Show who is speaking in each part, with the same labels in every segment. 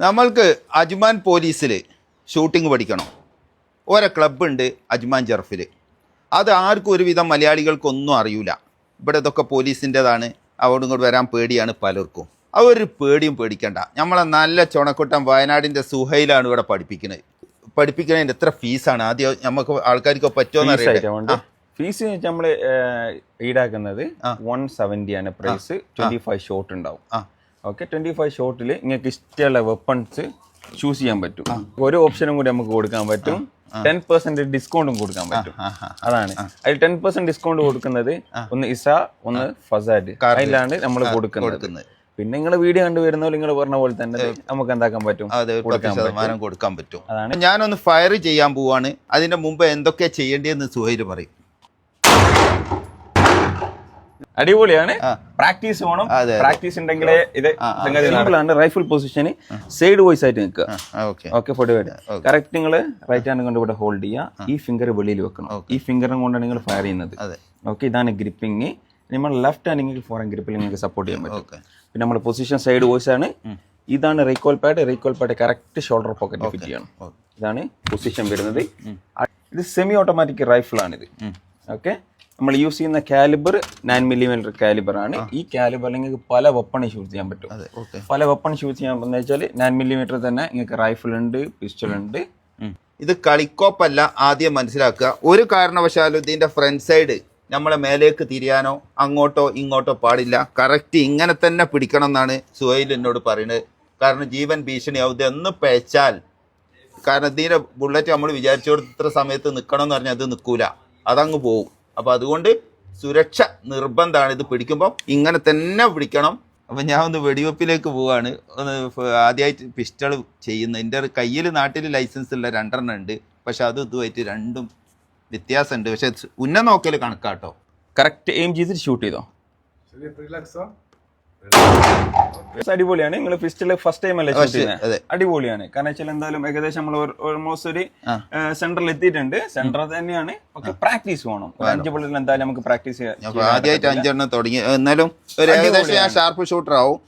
Speaker 1: നമ്മൾക്ക് അജ്മാൻ പോലീസിൽ ഷൂട്ടിംഗ് പഠിക്കണം? ഓരോ ക്ലബ്ബുണ്ട് അജ്മാൻ ജർഫിൽ അത് ആർക്കും ഒരുവിധം മലയാളികൾക്കൊന്നും അറിയില്ല ഇവിടെ ഇതൊക്കെ പോലീസിന്റെതാണ് അവിടെ ഇങ്ങോട്ട് വരാൻ പേടിയാണ് പലർക്കും. അവർ പേടിയും പേടിക്കണ്ട. നമ്മളെ നല്ല ചുണക്കുട്ടം വയനാടിന്റെ സുഹയിലാണ് ഇവിടെ പഠിപ്പിക്കുന്നത് പഠിപ്പിക്കുന്നതിന്റെ എത്ര ഫീസാണ്? ആദ്യം നമുക്ക് ആൾക്കാർക്ക് പറ്റുമോ
Speaker 2: എന്ന് ആയിട്ട്
Speaker 1: അറിയാം
Speaker 2: ഫീസ് നമ്മൾ ഈടാക്കുന്നത്. വൺ സെവന്റി ആണ്. പ്രൈസ് ട്വന്റി ഫൈവ് ഷോട്ട് ഉണ്ടാവും.
Speaker 1: ആ.
Speaker 2: ഓക്കെ ട്വന്റി ഫൈവ് ഷോട്ടിൽ നിങ്ങൾക്ക് ഇഷ്ടമുള്ള വെപ്പൺസ് ചൂസ് ചെയ്യാൻ പറ്റും. ഒരു ഓപ്ഷനും കൂടി നമുക്ക് കൊടുക്കാൻ പറ്റും. ടെൻ പെർസെന്റ് ഡിസ്കൗണ്ടും കൊടുക്കാൻ പറ്റും. അതാണ്. അതിൽ ടെൻ പെർസെന്റ് ഡിസ്കൗണ്ട് കൊടുക്കുന്നത് ഒന്ന് ഇസ ഒന്ന് ഫസാഡ് അതിലാണ് നമ്മൾ കൊടുക്കുന്നത്. പിന്നെ നിങ്ങൾ വീഡിയോ കണ്ടു വരുന്ന നിങ്ങൾ പറഞ്ഞ പോലെ തന്നെ നമുക്ക് എന്താക്കാൻ പറ്റും?
Speaker 1: ശതമാനം കൊടുക്കാൻ പറ്റും.
Speaker 2: അതാണ്.
Speaker 1: ഞാനൊന്ന് ഫയർ ചെയ്യാൻ പോവാണ്. അതിന്റെ മുമ്പ് എന്തൊക്കെയാ ചെയ്യേണ്ടതെന്ന് സുഹൈൽ പറയും.
Speaker 2: അടിപൊളിയാണ്. പ്രാക്ടീസ് വേണം. പ്രാക്ടീസ് ഉണ്ടെങ്കിലേ ഇത് സിമ്പിളാണ് റൈഫിൾ പൊസിഷന് സൈഡ് വോയിസ് ആയിട്ട് നിൽക്കുക.
Speaker 1: ഓക്കെ
Speaker 2: ഓക്കെ ഫോട്ടോ കറക്റ്റ് നിങ്ങൾ റൈറ്റ് ഹാൻഡ് കൊണ്ട് ഇവിടെ ഹോൾഡ് ചെയ്യുക. ഈ ഫിംഗർ വെളിയിൽ വെക്കണം. ഈ ഫിംഗറും കൊണ്ടാണ് നിങ്ങൾ ഫയർ ചെയ്യുന്നത്. ഓക്കെ ഇതാണ് ഗ്രിപ്പിംഗ് നമ്മൾ ലെഫ്റ്റ് ഹാൻഡ് നിങ്ങൾക്ക് ഫോറൻ ഗ്രിപ്പിൽ നിങ്ങൾക്ക് സപ്പോർട്ട് ചെയ്യാൻ പറ്റും. പിന്നെ നമ്മുടെ പൊസിഷൻ സൈഡ് വോയിസ് ആണ്. ഇതാണ് recoil pad recoil pad correct shoulder pocket fit ചെയ്യണം. ഇതാണ് പൊസിഷൻ വരുന്നത്. ഇത് സെമി ഓട്ടോമാറ്റിക് റൈഫിൾ ആണ് ഇത് ഓക്കെ നമ്മൾ യൂസ് ചെയ്യുന്ന കാലിബർ നയൻ മില്ലിമീറ്റർ കാലിബർ ആണ്. ഈ കാലിബർ നിങ്ങൾക്ക് പല വെപ്പൺ ഷൂട്ട് ചെയ്യാൻ പറ്റും.
Speaker 1: അതെ ഓക്കെ
Speaker 2: പല വെപ്പൺ ഷൂട്ട് ചെയ്യാൻ പറ്റുന്ന വെച്ചാൽ നയൻ മില്ലിമീറ്റർ തന്നെ നിങ്ങൾക്ക് റൈഫിൾ ഉണ്ട് പിസ്റ്റൾ ഉണ്ട്.
Speaker 1: ഇത് കളിക്കോപ്പല്ല ആദ്യം മനസ്സിലാക്കുക. ഒരു കാരണവശാലും ഇതിന്റെ ഫ്രണ്ട് സൈഡ് നമ്മളെ മേലേക്ക് തിരിയാനോ അങ്ങോട്ടോ ഇങ്ങോട്ടോ പാടില്ല. കറക്റ്റ് ഇങ്ങനെ തന്നെ പിടിക്കണം എന്നാണ് സുഹൈൽ എന്നോട് പറയുന്നത്. കാരണം ജീവൻ ഭീഷണിയാവും ഒന്ന് പഴച്ചാൽ കാരണം ഇതിന്റെ ബുള്ളറ്റ് നമ്മൾ വിചാരിച്ചോടത്ത് ഇത്ര സമയത്ത് നിൽക്കണം എന്ന് പറഞ്ഞാൽ അത് നിൽക്കൂല അതങ്ങ് പോവും. അപ്പോൾ അതുകൊണ്ട് സുരക്ഷ നിർബന്ധമാണ്. ഇത് പിടിക്കുമ്പോൾ ഇങ്ങനെ തന്നെ പിടിക്കണം. അപ്പം ഞാൻ ഒന്ന് വെടിവെപ്പിലേക്ക് പോവാണ്. ഒന്ന് ആദ്യമായിട്ട് പിസ്റ്റൾ ചെയ്യുന്ന എന്റെ കയ്യിൽ നാട്ടിൽ ലൈസൻസ് ഉള്ള രണ്ടെണ്ണം ഉണ്ട്. പക്ഷെ അത് ഇതുമായിട്ട് രണ്ടും വ്യത്യാസമുണ്ട്. പക്ഷെ ഉന്നം നോക്കിയാൽ കണക്കാട്ടോ.
Speaker 2: കറക്റ്റ് എയിം ചെയ്തിട്ട് ഷൂട്ട് ചെയ്തോ? അടിപൊളിയാണ്. നിങ്ങൾ ഫിസ്റ്റിൽ ഫസ്റ്റ് ടൈം അല്ലേ അടിപൊളിയാണ്. കാരണം വെച്ചാൽ എന്തായാലും ഏകദേശം നമ്മൾ ഓൾമോസ്റ്റ് ഒരു സെന്ററിൽ എത്തിയിട്ടുണ്ട്. സെന്റർ തന്നെയാണ്. പക്ഷെ പ്രാക്ടീസ് വേണം. അഞ്ച് ബുള്ളറ്റിൽ എന്തായാലും നമുക്ക് പ്രാക്ടീസ്
Speaker 1: ചെയ്യാം ആദ്യമായിട്ട് അഞ്ചെണ്ണം തുടങ്ങി. എന്നാലും ഒരു ഏകദേശം ഞാൻ ഷാർപ്പ് ഷൂട്ടർ ആവും.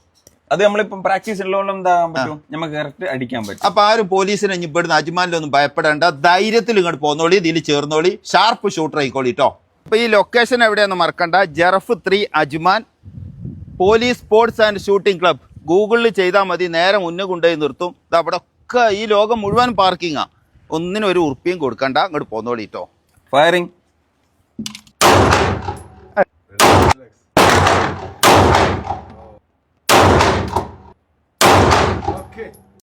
Speaker 2: അത് നമ്മളിപ്പം പ്രാക്ടീസ് ഉള്ളതുകൊണ്ട് എന്താ പറ്റും? നമുക്ക് കറക്റ്റ് അടിക്കാൻ പറ്റും.
Speaker 1: അപ്പൊ ആരും പോലീസിനെ ഇവിടുന്ന് അജ്മാനിലൊന്നും ഭയപ്പെടേണ്ട. ധൈര്യത്തിൽ ഇങ്ങോട്ട് പോന്നോളി ഇതിൽ ചേർന്നോളി. ഷാർപ്പ് ഷൂട്ടർ ആയിക്കോളി കേട്ടോ അപ്പൊ ഈ ലൊക്കേഷൻ എവിടെയെന്ന് മറക്കണ്ട. Jurf three Ajman police sports and shooting club ഗൂഗിളിൽ ചെയ്താൽ മതി നേരെ മുന്നേ കൊണ്ടുപോയി നിർത്തും. ഇത് അവിടെ ഒക്കെ ഈ ലോകം മുഴുവൻ പാർക്കിങ്ങാണ് ഒന്നിനും ഒരു ഉറുപ്പിയും കൊടുക്കണ്ട അങ്ങോട്ട് പോന്നോളിട്ടോ
Speaker 2: ഫയറിംഗ് Okay.